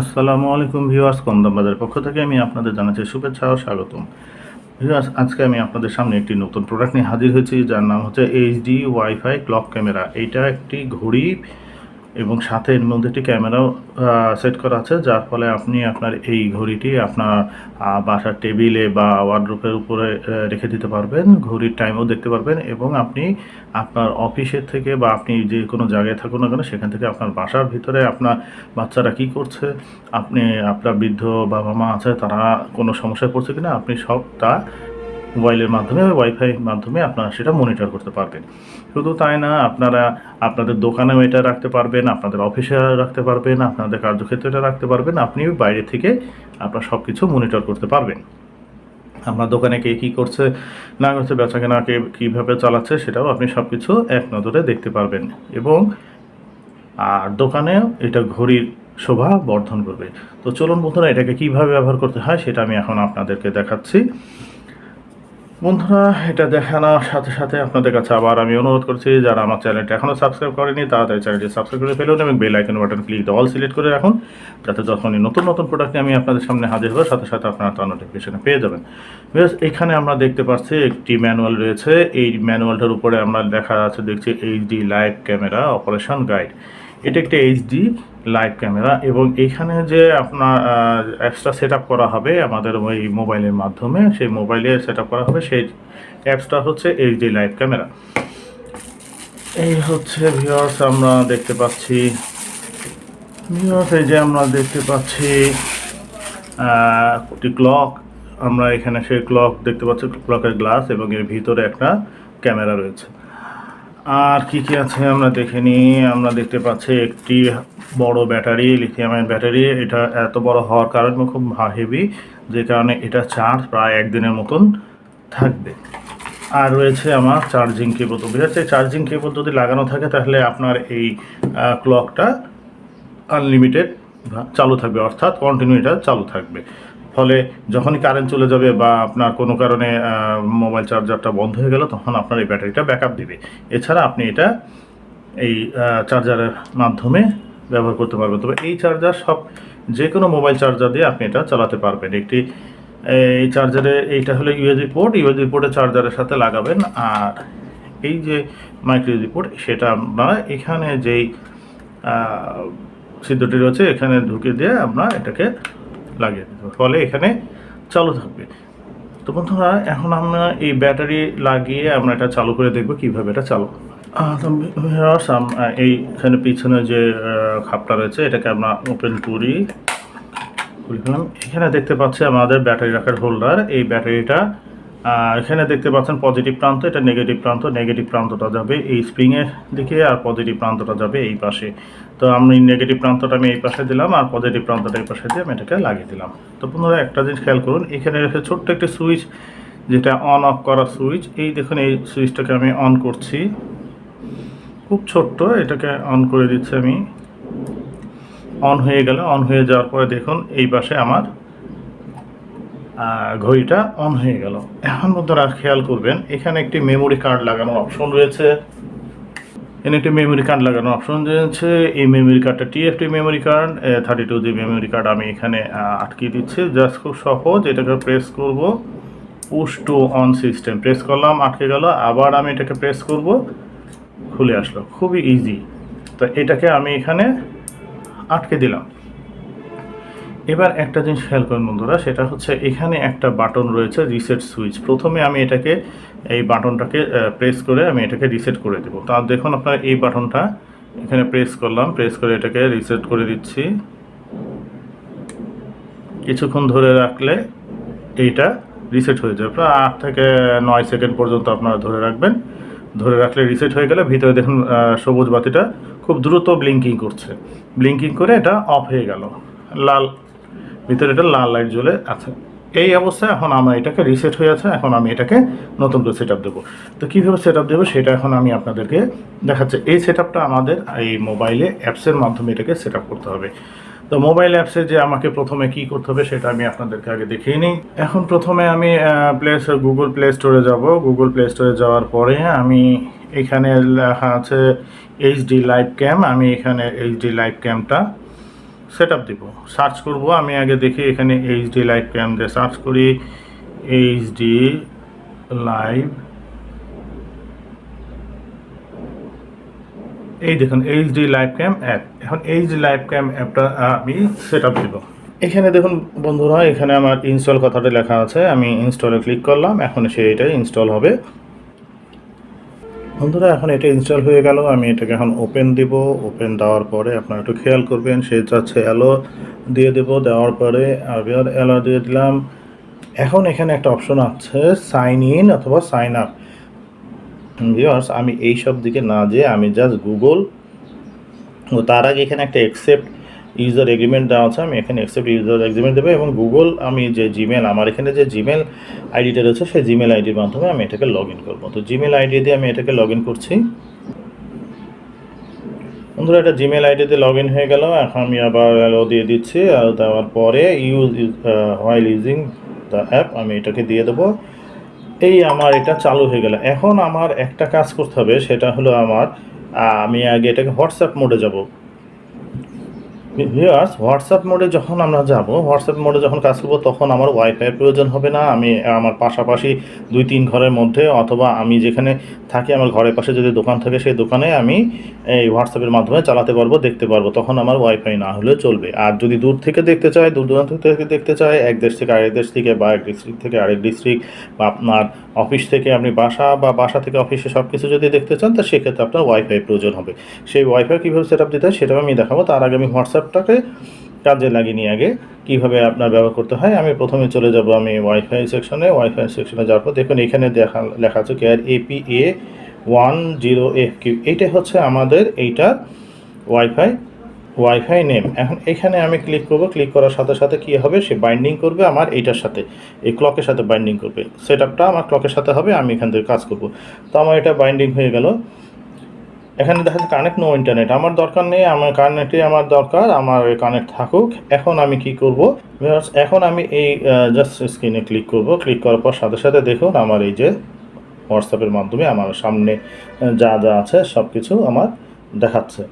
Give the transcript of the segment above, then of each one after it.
আসসালামু আলাইকুম ভিউয়ার্স, কন্দমবাজার পক্ষ থেকে আমি আপনাদের জানাচ্ছি শুভেচ্ছা ও স্বাগতম। ভিউয়ার্স, আজকে আমি আপনাদের সামনে একটি নতুন প্রোডাক্ট নিয়ে হাজির হয়েছি, যার নাম হচ্ছে এইচডি ওয়াইফাই ক্লক ক্যামেরা এইটা একটি ঘড়ি এবং সাথে এর মধ্যে একটি ক্যামেরাও সেট করা আছে, যার ফলে আপনি আপনার এই ঘড়িটি আপনার বাসার টেবিলে বা ওয়ার্ড্রোপের উপরে রেখে দিতে পারবেন। ঘড়ির টাইমও দেখতে পারবেন এবং আপনি আপনার অফিসের থেকে বা আপনি যে কোনো জায়গায় থাকুন না কেন, সেখান থেকে আপনার বাসার ভিতরে আপনার বাচ্চারা কি করছে, আপনি, আপনার বৃদ্ধ বাবা মা আছে, তারা কোনো সমস্যায় পড়ছে কিনা, আপনি সব তা মোবাইলের মাধ্যমে ওয়াইফাই মাধ্যমে আপনারা সেটা মনিটর করতে পারবেন। শুধু তাই না, আপনারা আপনাদের দোকানেও এটা রাখতে পারবেন, আপনাদের অফিসে রাখতে পারবেন, আপনাদের কার্যক্ষেত্রে এটা রাখতে পারবেন, আপনি বাইরে থেকে আপনার সব কিছু মনিটর করতে পারবেন। আপনার দোকানে কে কী করছে, না করছে বেচা কেনা কে কীভাবে চালাচ্ছে, সেটাও আপনি সব কিছু এক নজরে দেখতে পারবেন এবং আর দোকানেও এটা ঘড়ির শোভা বর্ধন করবে। তো চলুন বন্ধুরা, এটাকে কীভাবে ব্যবহার করতে হয়, সেটা আমি এখন আপনাদেরকে দেখাচ্ছি। বন্ধুরা, এটা দেখানোর সাথে সাথে আপনাদের কাছে আবার আমি অনুরোধ করছি, যারা আমার চ্যানেলটা এখনও সাবস্ক্রাইব করেনি, তাড়াতাড়ি চ্যানেলটি সাবস্ক্রাইব করে ফেলুন এবং বেল আইকন বাটন ক্লিক দিয়ে অল সিলেক্ট করে রাখুন, যাতে যখনই নতুন নতুন প্রোডাক্ট আমি আপনাদের সামনে হাজির হব, সাথে সাথে আপনারা তার নোটিফিকেশনে পেয়ে যাবেন। বেশ, এখানে আমরা দেখতে পাচ্ছি একটি ম্যানুয়াল রয়েছে, এই ম্যানুয়ালটার উপরে আমরা দেখা আছে, দেখছি HD live camera operation guide এটা একটা এইচডি লাইভ ক্যামেরা এবং এখানে যে আপনার অ্যাপসটা সেট করা হবে আমাদের ওই মোবাইলের মাধ্যমে, সেই মোবাইলে সেট করা হবে সেই অ্যাপসটা হচ্ছে এইচডি লাইভ ক্যামেরা এই হচ্ছে ভিউয়ার্স আমরা দেখতে পাচ্ছি। ভিউয়ার্স এই যে আমরা দেখতে পাচ্ছি একটি ক্লক আমরা এখানে সেই ক্লক দেখতে পাচ্ছি ক্লকের গ্লাস এবং এর ভিতরে একটা ক্যামেরা রয়েছে। আর কি কি আছে আমরা দেখে নিই আমরা দেখতে পাচ্ছি একটি বড় ব্যাটারি লিথিয়ামের ব্যাটারি। এটা এত বড় হওয়ার কারণে খুব হেভি যে কারণে এটা চার্জ প্রায় একদিনের মতন থাকবে। আর রয়েছে আমার চার্জিং কেবল তো। বুঝাচ্ছে চার্জিং কেবল যদি লাগানো থাকে, তাহলে আপনার এই ক্লকটা আনলিমিটেড চালু থাকবে। অর্থাৎ কন্টিনিউ এটা চালু থাকবে। ফলে যখনই কারেন্ট চলে যাবে বা আপনার কোনো কারণে মোবাইল চার্জারটা বন্ধ হয়ে গেল, তখন আপনার এই ব্যাটারিটা ব্যাকআপ দিবে। এছাড়া আপনি এটা এই চার্জারের মাধ্যমে ব্যবহার করতে পারবেন। তবে এই চার্জার সব যে কোনো মোবাইল চার্জার দিয়ে আপনি এটা চালাতে পারবেন। একটি, এই চার্জারে এইটা হলো ইউএসবি পোর্ট ইউএসবি পোর্টে চার্জারের সাথে লাগাবেন। আর এই যে মাইক্রো ইউএসবি পোর্ট সেটা আমরা এখানে যেই সিদ্ধটি রয়েছে, এখানে ঢুকে দিয়ে আমরা এটাকে লাগিয়ে দেবো ফলে এখানে চালু থাকবে। তো বন্ধুরা, এখন আমরা এই ব্যাটারি লাগিয়ে আমরা এটা চালু করে দেখব কীভাবে এটা চালু এইখানে পিছনে যে খাপটা রয়েছে, এটাকে আমরা ওপেন করি। এখানে দেখতে পাচ্ছি আমাদের ব্যাটারি রাখার হোল্ডার এই ব্যাটারিটা এখানে দেখতে পাচ্ছেন পজিটিভ প্রান্ত, এটা নেগেটিভ প্রান্ত। নেগেটিভ প্রান্তটা যাবে এই স্প্রিংয়ের দিকে আর পজিটিভ প্রান্তটা যাবে এই পাশে। তো আমি নেগেটিভ প্রান্তটা আমি এই পাশে দিলাম আর পজিটিভ প্রান্তটা এই পাশে দিয়ে আমি এটাকে লাগিয়ে দিলাম। তো বন্ধুরা একটা জিনিস খেয়াল করুন, এখানে রয়েছে ছোট্ট একটি সুইচ যেটা অন অফ করা সুইচ এই দেখুন, এই সুইচটাকে আমি অন করছি। খুব ছোট্ট, এটাকে অন করে দিচ্ছি আমি। অন হয়ে গেল অন হয়ে যাওয়ার পরে দেখুন, এই পাশে আমার ঘড়িটা অন হয়ে গেল। এখন বন্ধুরা খেয়াল করবেন, এখানে একটি মেমোরি কার্ড লাগানোর অপশন রয়েছে। এখানে একটি মেমোরি কার্ড লাগানোর অপশন রয়েছে। এই মেমোরি কার্ডটা TFT memory card thirty two G memory card আমি এখানে আটকে দিচ্ছি। জাস্ট খুব সহজ, এটাকে প্রেস করব। Push to on system press করলাম, আটকে গেল। আবার আমি এটাকে প্রেস করব। খুলে আসলো। খুবই ইজি তো এটাকে আমি এখানে আটকে দিলাম। এবার একটা জিনিস খেয়াল করেন বন্ধুরা, সেটা হচ্ছে এখানে একটা বাটন রয়েছে রিসেট সুইচ প্রথমে আমি এটাকে, এই বাটনটাকে প্রেস করে আমি এটাকে রিসেট করে দেবো। তা দেখুন আপনার এই বাটনটা, এখানে প্রেস করলাম প্রেস করে এটাকে রিসেট করে দিচ্ছি। কিছুক্ষণ ধরে রাখলে এইটা রিসেট হয়ে যাবে। প্রায় আট থেকে নয় সেকেন্ড পর্যন্ত আপনারা ধরে রাখবেন। ধরে রাখলে রিসেট হয়ে গেলে ভিতরে দেখুন সবুজ বাতিটা খুব দ্রুত ব্লিঙ্কিং করছে। ব্লিঙ্কিং করে এটা অফ হয়ে গেল। লাল ভিতরে এটা লাল লাইট জ্বলে আছে। এই অবস্থায় এখন আমার এটাকে রিসেট হয়ে আছে, এখন আমি এটাকে নতুন করে সেট আপ দেবো। তো কীভাবে সেট আপ দেবো সেটা এখন আমি আপনাদেরকে দেখাচ্ছি। এই সেট আপটা আমাদের এই মোবাইলে অ্যাপসের মাধ্যমে এটাকে সেট আপ করতে হবে। তো মোবাইল অ্যাপসে যে আমাকে প্রথমে কি করতে হবে সেটা আমি আপনাদেরকে আগে দেখিয়ে নিই। এখন প্রথমে আমি প্লে গুগল প্লে স্টোরে যাব। গুগল প্লে স্টোরে যাওয়ার পরে আমি এখানে লেখা আছে এইচডি লাইভ ক্যাম আমি এখানে এইচডি লাইভ ক্যামটা সেট আপ দিব। সার্চ করব, আমি আগে দেখি এখানে এইচডি লাইভ ক্যাম দিয়ে সার্চ করি। এইচডি লাইভ এই দেখুন এইচডি লাইভ ক্যাম অ্যাপ এখন এইচডি লাইভ ক্যাম অ্যাপটা আমি সেট আপ দিব। এখানে দেখুন বন্ধুরা, এখানে আমার ইনস্টল কথাটা লেখা আছে। আমি ইনস্টলে ক্লিক করলাম, এখন সে এটা ইনস্টল হবে। বন্ধুরা, এখন এটা ইনস্টল হয়ে গেল। আমি এটাকে এখন ওপেন দিব। ওপেন দেওয়ার পরে আপনারা একটু খেয়াল করবেন, সে চাচ্ছে অ্যালো দিয়ে দেব। দেওয়ার পরে আবার অ্যালো দিয়ে দিলাম। এখন এখানে একটা অপশন আছে সাইন ইন অথবা সাইন আপ ভিউয়ার্স আমি এই সব দিকে না যেয়ে আমি জাস্ট গুগল ও তার আগে এখানে একটা অ্যাকসেপ্ট ইউজার এগ্রিমেন্ট দেওয়া আছে, আমি এখানে অ্যাকসেপ্ট ইউজার এগ্রিমেন্ট দেবো এবং গুগল আমি যে জিমেল আমার এখানে যে জিমেল আইডিটা রয়েছে, সেই জিমেল আইডির মাধ্যমে আমি এটাকে লগ ইন করব। তো জিমেল আইডি দিয়ে আমি এটাকে লগ ইন করছি। বন্ধুরা, এটা জিমেল আইডিতে লগ ইন হয়ে গেল, এখন আমি আবার অ্যালো দিয়ে দিচ্ছি, আর দেওয়ার পরে use while using the app আমি এটাকে দিয়ে দেবো। এই আমার এটা চালু হয়ে গেল। এখন আমার একটা কাজ করতে হবে, সেটা হলো আমার আমি আগে এটাকে হোয়াটসঅ্যাপ মোডে যাব। ভিউয়ার্স হোয়াটসঅ্যাপ মোডে যখন আমরা যাব হোয়াটসঅ্যাপ মোডে যখন কাজ করব, তখন আমার ওয়াইফাইয়ের প্রয়োজন হবে না। আমি, আমার পাশাপাশি দুই, তিন ঘরের মধ্যে অথবা আমি যেখানে থাকি, আমার ঘরের পাশে যদি দোকান থাকে, সেই দোকানে আমি এই হোয়াটসঅ্যাপের মাধ্যমে চালাতে পারব, দেখতে পারব। তখন আমার ওয়াইফাই না হলেও চলবে। আর যদি দূর থেকে দেখতে চাই, দূর দূরান্ত থেকে দেখতে চাই, এক দেশ থেকে আরেক দেশ থেকে বা এক ডিস্ট্রিক্ট থেকে আরেক ডিস্ট্রিক্ট বা আপনার অফিস থেকে আপনি বাসা বা বাসা থেকে অফিসে সব কিছু যদি দেখতে চান, তা সেক্ষেত্রে আপনার ওয়াইফাই প্রয়োজন হবে। সেই ওয়াইফাই কীভাবে সেট আপ দিতে হয়, সেটাও আমি দেখাবো। তার আগে আমি হোয়াটসঅ্যাপটাকে কাজে লাগিয়ে নিয়ে আগে কীভাবে আপনার ব্যবহার করতে হয়, আমি প্রথমে চলে যাব আমি ওয়াইফাই সেকশনে ওয়াইফাই সেকশনে যাওয়ার পর দেখুন এখানে দেখা, লেখা আছে care AP A one zero F Q এইটা হচ্ছে আমাদের এইটা ওয়াইফাই ওয়াইফাই নেম এখন এখানে আমি ক্লিক করব ক্লিক করার সাথে সাথে কী হবে? সে বাইন্ডিং করবে আমার এইটার সাথে। এই ক্লকের সাথে বাইন্ডিং করবে। সেট আমার ক্লকের সাথে হবে, আমি এখান থেকে কাজ করব। তো আমার এটা বাইন্ডিং হয়ে গেল। এখানে দেখা যাচ্ছে কানেক্ট নো ইন্টারনেট আমার দরকার নেই, আমার কানেক্টে আমার দরকার, আমার কানেক্ট থাকুক। এখন আমি কি করব? এখন আমি এই জাস্ট স্ক্রিনে ক্লিক করব। ক্লিক করার পর সাথে সাথে দেখুন আমার এই যে হোয়াটসঅ্যাপের মাধ্যমে আমার সামনে যা যা আছে সব কিছু আমার দেখাচ্ছে।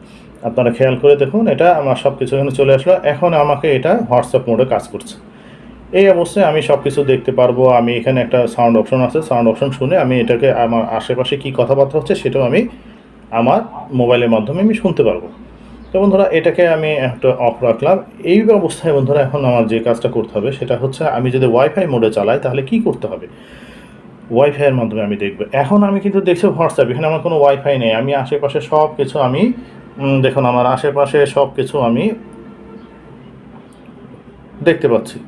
আপনারা খেয়াল করে দেখুন, এটা আমার সব কিছু এখানে চলে আসলো। এখন আমাকে এটা হোয়াটসঅ্যাপ মোডে কাজ করছে। এই অবস্থায় আমি সব কিছু দেখতে পারব। আমি এখানে একটা সাউন্ড অপশন আছে। সাউন্ড অপশন শুনে আমি এটাকে আমার আশেপাশে কী কথাবার্তা হচ্ছে সেটাও আমি আমার মোবাইলের মাধ্যমে আমি শুনতে পারব। তো বন্ধুরা, এটাকে আমি একটা অফ রাখলাম। এই অবস্থায় বন্ধুরা, এখন আমার যে কাজটা করতে হবে, সেটা হচ্ছে আমি যদি ওয়াইফাই মোডে চালাই, তাহলে কি করতে হবে? ওয়াইফাইয়ের মাধ্যমে আমি দেখব। এখন আমি কিন্তু দেখছি হোয়াটসঅ্যাপ এখানে আমার কোনো ওয়াইফাই নেই। আমি আশেপাশে সব কিছু আমি দেখুন, আমার আশেপাশে সব কিছু আমি দেখতে পাচ্ছি।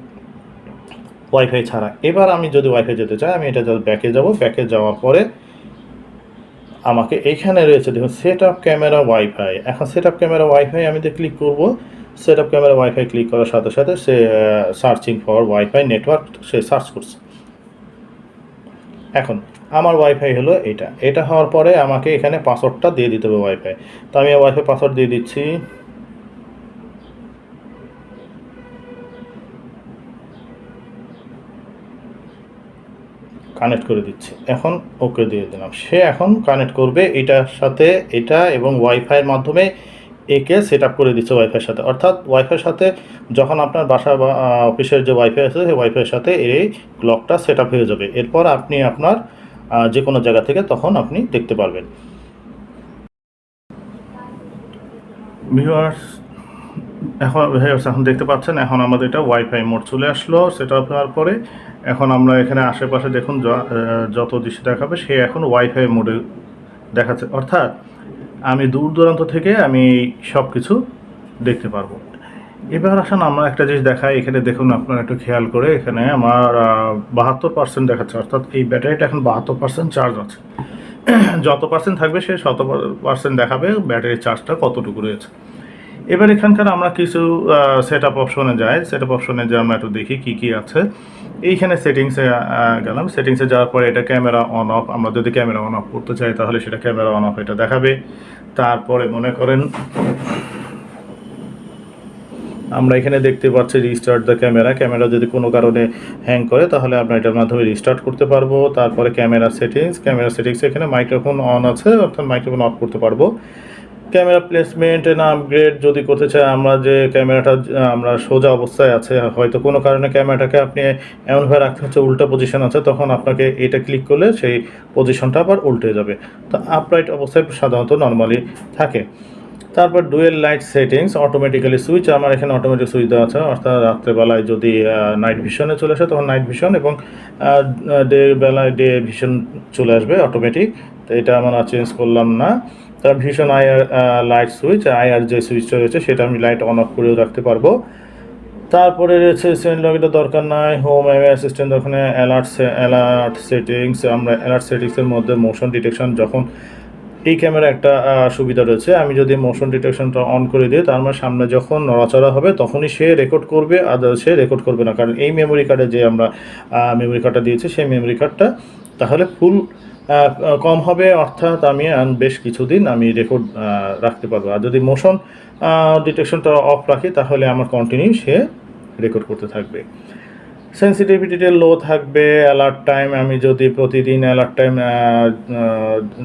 ওয়াইফাই ছাড়া। এবার আমি যদি ওয়াইফাই যেতে চাই, আমি এটা ব্যাকে যাব। ব্যাকে যাওয়ার পরে আমাকে এইখানে রয়েছে, দেখুন সেট আপ ক্যামেরা ওয়াইফাই এখন সেট আপ ক্যামেরা ওয়াইফাই আমি যে ক্লিক করব set up camera WiFi click করার সাথে সাথে সে সার্চিং ফর ওয়াইফাই নেটওয়ার্ক সে সার্চ করছে। এখন, আমার ওয়াইফাই হলো এটা। এটা হওয়ার পরে আমাকে এখানে পাসওয়ার্ডটা দিয়ে দিতে হবে ওয়াইফাই তো আমি ওয়াইফাই পাসওয়ার্ড দিয়ে দিচ্ছি। কানেক্ট করে দিচ্ছি। এখন ওকে দিয়ে দিলাম। সে এখন কানেক্ট করবে এটার সাথে এটা এবং ওয়াইফাইয়ের মাধ্যমে একে সেট আপ করে দিচ্ছে ওয়াইফাইয়ের সাথে। অর্থাৎ ওয়াইফাইয়ের সাথে যখন আপনার বাসা বা অফিসের যে ওয়াইফাই আছে, সেই ওয়াইফাইয়ের সাথে এই ক্লকটা সেট আপ হয়ে যাবে। এরপর আপনি আপনার যে কোনো জায়গা থেকে তখন আপনি দেখতে পারবেন। ভিউয়ার্স এখন এখন দেখতে পাচ্ছেন, এখন আমাদের এটা ওয়াইফাই মোড চলে আসলো সেটা হওয়ার পরে এখন আমরা এখানে আশেপাশে দেখুন যত দৃশ্য দেখাবে, সে এখন ওয়াইফাই মোডে দেখাচ্ছে। অর্থাৎ আমি দূর দূরান্ত থেকে আমি সব কিছু দেখতে পারব। এবার আসেন আমরা একটা জিনিস দেখাই। এখানে দেখুন আপনারা একটু খেয়াল করে এখানে আমার বাহাত্তর পার্সেন্ট দেখাচ্ছে। অর্থাৎ এই ব্যাটারিটা এখন বাহাত্তর পার্সেন্ট চার্জ আছে। যত পার্সেন্ট থাকবে সে শত পার্সেন্ট দেখাবে। ব্যাটারির চার্জটা কতটুকু রয়েছে। এবার এখানকার আমরা কিছু সেট আপ অপশনে যাই। সেট আপ অপশনে যে আমরা একটু দেখি কি কি আছে। এইখানে সেটিংসে গেলাম। সেটিংসে যাওয়ার পরে এটা ক্যামেরা অন অফ আমরা যদি ক্যামেরা অন অফ করতে চাই, তাহলে সেটা ক্যামেরা অন অফ এটা দেখাবে। তারপরে মনে করেন, আমরা এখানে দেখতে পাচ্ছি রিস্টার্ট দ্য ক্যামেরা ক্যামেরা যদি কোনো কারণে হ্যাং করে, তাহলে আমরা এটার মাধ্যমে রিস্টার্ট করতে পারব। তারপরে ক্যামেরা সেটিংস ক্যামেরা সেটিংস এখানে মাইক্রোফোন অন আছে, অর্থাৎ মাইক্রোফোন অফ করতে পারব। ক্যামেরা প্লেসমেন্ট না আপগ্রেড যদি করতে চাই আমরা যে ক্যামেরাটা, আমরা সোজা অবস্থায় আছে, হয়তো কোনো কারণে ক্যামেরাটাকে আপনি এমনভাবে রাখতে হচ্ছে উল্টা পজিশন আছে, তখন আপনাকে এটা ক্লিক করলে সেই পজিশনটা আবার উল্টে যাবে। তো আপরাইট অবস্থায় সাধারণত নর্মালি থাকে। তারপর dual light settings automatically switch আমার এখানে অটোমেটিক সুইচ দেওয়া আছে, অর্থাৎ রাত্রেবেলায় যদি নাইট ভিশনে চলে আসে, তখন নাইট ভিশন এবং ডে বেলায় ডে ভিশন চলে আসবে অটোমেটিক তো এটা আমরা চেঞ্জ করলাম না। তার ভীষণ আইআর লাইট সুইচ আইআর যে সুইচটা রয়েছে সেটা আমি লাইট অন অফ করেও রাখতে পারব। তারপরে রয়েছে সেন্ট লগের দরকার নাই হোম অ্যাওয়ে অ্যাসিস্ট্যান্ট ওখানে অ্যালার্ট অ্যালার্ট সেটিংস আমরা অ্যালার্ট সেটিংসের মধ্যে মোশন ডিটেকশন যখন এই ক্যামেরা একটা সুবিধা রয়েছে, আমি যদি মোশন ডিটেকশনটা অন করে দিই, তার মানে সামনে যখন নড়াচড়া হবে তখনই সে রেকর্ড করবে আদার সে রেকর্ড করবে না। কারণ এই মেমোরি কার্ডে যে আমরা মেমোরি কার্ডটা দিয়েছি, সেই মেমোরি কার্ডটা তাহলে ফুল কম হবে অর্থাৎ আমি বেশ কিছুদিন আমি রেকর্ড রাখতে পারব। আর যদি মোশন ডিটেকশনটা অফ রাখি, তাহলে আমার কন্টিনিউ সে রেকর্ড করতে থাকবে। সেন্সিটিভিটিটা লো থাকবে অ্যালার্ট টাইম আমি যদি প্রতিদিন অ্যালার্ট টাইম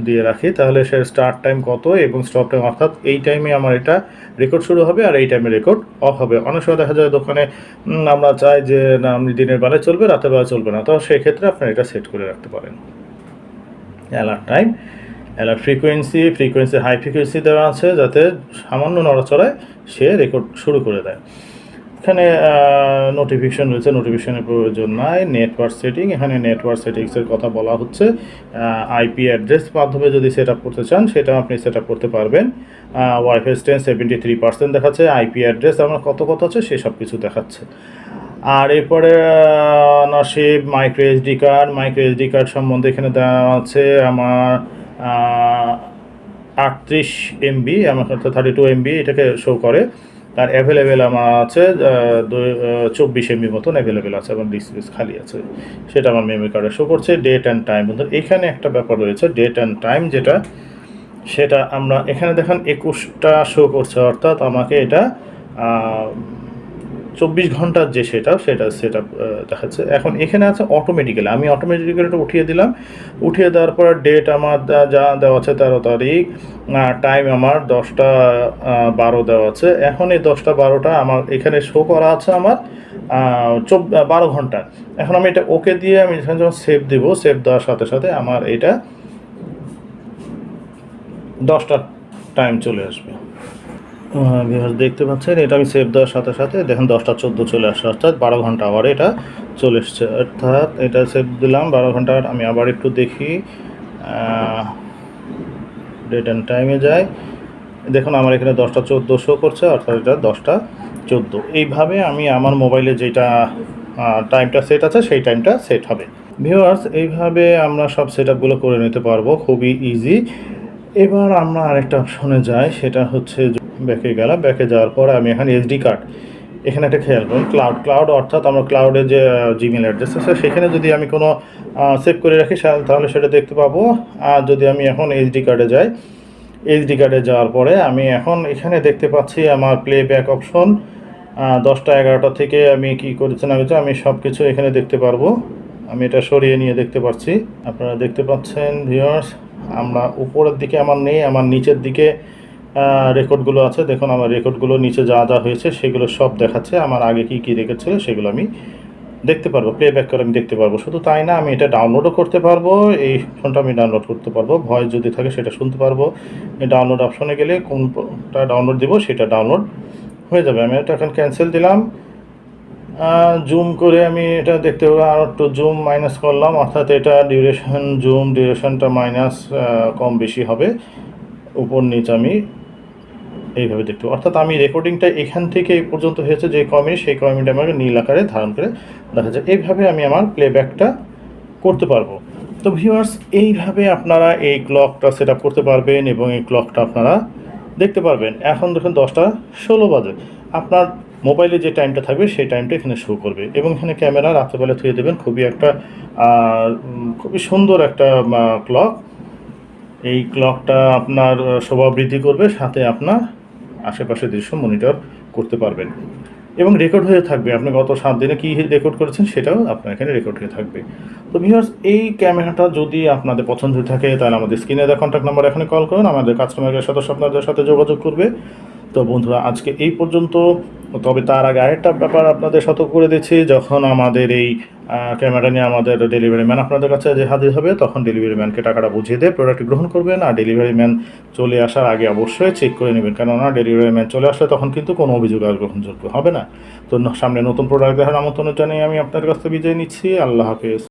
দিয়ে রাখি, তাহলে সে স্টার্ট টাইম কত এবং স্টপ টাইম অর্থাৎ এই টাইমে আমার এটা রেকর্ড শুরু হবে আর এই টাইমে রেকর্ড অফ হবে। অনেক সময় দেখা যায় দোকানে আমরা চাই যে, না আপনি দিনের বেলায় চলবে, রাতের বেলা চলবে না। তো সেক্ষেত্রে আপনার এটা সেট করে রাখতে পারেন। Alert time alert frequency frequency high frequency দেওয়া আছে যাতে সামান্য নড়াচড়ায় সে রেকর্ড শুরু করে দেয়। এখানে নোটিফিকেশন রয়েছে নোটিফিকেশনের প্রয়োজন নাই নেটওয়ার্ক সেটিং এখানে নেটওয়ার্ক সেটিংসের কথা বলা হচ্ছে। আইপি অ্যাড্রেস মাধ্যমে যদি সেট আপ করতে চান, সেটা আপনি সেট আপ করতে পারবেন। WiFi strength seventy three percent দেখাচ্ছে আইপি অ্যাড্রেস আমার কত কত আছে, সে সব কিছু দেখাচ্ছে। আর এরপরে নসিব micro SD card micro SD card সম্বন্ধে এখানে দেওয়া আছে আমার আটত্রিশ এমবি আমার অর্থাৎ থার্টি টু এমবি এটাকে শো করে। আর অ্যাভেলেবেল আমার আছে চব্বিশ এমবি মতন অ্যাভেলেবেল আছে এবং ডিস্ক খালি আছে। সেটা আমার মেমরি কার্ডে শো করছে ডেট অ্যান্ড টাইম বন্ধু এখানে একটা ব্যাপার রয়েছে ডেট অ্যান্ড টাইম যেটা, সেটা আমরা এখানে দেখেন, একুশটা শো করছে, অর্থাৎ আমাকে এটা চব্বিশ ঘণ্টার যে সেটা সেটা সেটা দেখাচ্ছে। এখন এখানে আছে অটোমেটিক্যালি আমি অটোমেটিক্যালি এটা উঠিয়ে দিলাম। উঠিয়ে দেওয়ার পর ডেট আমার যা দেওয়া আছে তেরো তারিখ টাইম আমার দশটা বারো দেওয়া আছে। এখন এই দশটা, বারোটা আমার এখানে শো করা আছে আমার চব বারো ঘণ্টা। এখন আমি এটা ওকে দিয়ে আমি এখানে যখন সেভ দেবো সেভ দেওয়ার সাথে সাথে আমার এটা দশটা টাইম চলে আসবে। বিহার দেখতে পাচ্ছেন, এটা আমি সেভ দেওয়ার সাথে সাথে দেখেন দশটা চোদ্দ চলে আসছে, অর্থাৎ বারো ঘণ্টা আবার এটা চলে এসছে। অর্থাৎ এটা সেভ দিলাম, বারো ঘণ্টা, আমি আবার একটু দেখি ডেট অ্যান্ড টাইমে যাই। দেখুন, আমার এখানে দশটা চোদ্দ শো করছে, অর্থাৎ এটা দশটা চোদ্দ। এইভাবে আমি আমার মোবাইলে যেটা টাইমটা সেট আছে, সেই টাইমটা সেট হবে। ভিউয়ার্স এইভাবে আমরা সব সেট করে নিতে পারব, খুবই ইজি এবার আমরা আরেকটা অপশনে যাই, সেটা হচ্ছে ব্যাকে গেলাম, ব্যাকে যাওয়ার পর আমি এখানে এসডি কার্ড এখানে একটা খেয়াল করুন ক্লাউড ক্লাউড অর্থাৎ আমার ক্লাউডে যে জিমেল অ্যাড্রেস আছে, সেখানে যদি আমি কোনো সেভ করে রাখি তাহলে সেটা দেখতে পাবো। আর যদি আমি এখন এইচডি কার্ডে যাই এইচডি কার্ডে যাওয়ার পরে আমি এখন এখানে দেখতে পাচ্ছি আমার প্লে ব্যাক অপশন দশটা এগারোটা থেকে আমি কি করেছি না করেছি, আমি সব কিছু এখানে দেখতে পারব। আমি এটা সরিয়ে নিয়ে দেখতে পাচ্ছি। আপনারা দেখতে পাচ্ছেন ভিউয়ার্স আমরা উপরের দিকে আমার নেই, আমার নিচের দিকে রেকর্ডগুলো আছে। দেখুন, আমার রেকর্ডগুলো নিচে যা যা হয়েছে, সেগুলো সব দেখাচ্ছে। আমার আগে কি কি ছিল, সেগুলো আমি দেখতে পারব। প্লেব্যাক করে আমি দেখতে পারব। শুধু তাই না, আমি এটা ডাউনলোডও করতে পারব, এই ফোনটা আমি ডাউনলোড করতে পারব। ভয়েস যদি থাকে, সেটা শুনতে পারব। ডাউনলোড অপশনে গেলে কোনটা ডাউনলোড দিব, সেটা ডাউনলোড হয়ে যাবে। আমি এটা এখন ক্যান্সেল দিলাম। জুম করে আমি এটা দেখতে পাবো। আর একটু জুম মাইনাস করলাম, অর্থাৎ এটা ডিউরেশন জুম ডিউরেশনটা মাইনাস কম বেশি হবে। উপর নিচ আমি এইভাবে দেখতে পাবো। অর্থাৎ আমি রেকর্ডিংটা এখান থেকে এই পর্যন্ত হয়েছে, যে কমিনি সেই কমিনিটা আমাকে নীল আকারে ধারণ করে দেখা যায় এইভাবে আমি আমার প্লেব্যাকটা করতে পারব। তো ভিউয়ার্স এইভাবে আপনারা এই ক্লকটা সেট করতে পারবেন এবং এই ক্লকটা আপনারা দেখতে পারবেন। এখন দেখুন, দশটা ষোলো বাজে। আপনার মোবাইলে যে টাইমটা থাকবে, সেই টাইমটা এখানে শো করবে এবং এখানে ক্যামেরা রাত্রেবেলা থুয়ে দেবেন। খুবই একটা খুবই সুন্দর একটা ক্লক এই ক্লকটা আপনার শোভা বৃদ্ধি করবে, সাথে আপনার আশেপাশের দৃশ্য মনিটর করতে পারবেন। এবং রেকর্ড হয়ে থাকবে, আপনি গত সাত দিনে কী রেকর্ড করেছেন সেটাও আপনার এখানে রেকর্ড হয়ে থাকবে। তো ভিউয়ার্স এই ক্যামেরাটা যদি আপনাদের পছন্দ থাকে, তাহলে আমাদের স্ক্রিনে দেওয়া কন্ট্যাক্ট নাম্বার এখানে কল করুন, আমাদের কাস্টমার কেয়ার সদস্য আপনাদের সাথে যোগাযোগ করবে। তো বন্ধুরা, আজকে এই পর্যন্ত। তবে তার আগে আরেকটা ব্যাপার আপনাদের সতর্ক করে দিচ্ছি, যখন আমাদের এই ক্যামেরা নিয়ে আমাদের ডেলিভারি ম্যান আপনাদের কাছে যে হাজির হবে, তখন ডেলিভারি ম্যানকে টাকাটা বুঝিয়ে দিয়ে প্রোডাক্ট গ্রহণ করবেন। আর ডেলিভারি ম্যান চলে আসার আগে অবশ্যই চেক করে নেবেন। কেননা ডেলিভারি ম্যান চলে আসলে তখন কিন্তু কোনো অভিযোগ আর গ্রহণযোগ্য হবে না। তো সামনে নতুন প্রোডাক্ট দেখার আমন্ত্রণ জানিয়ে আমি আপনার কাছ থেকে বিজয় নিচ্ছি। আল্লাহ হাফেজ।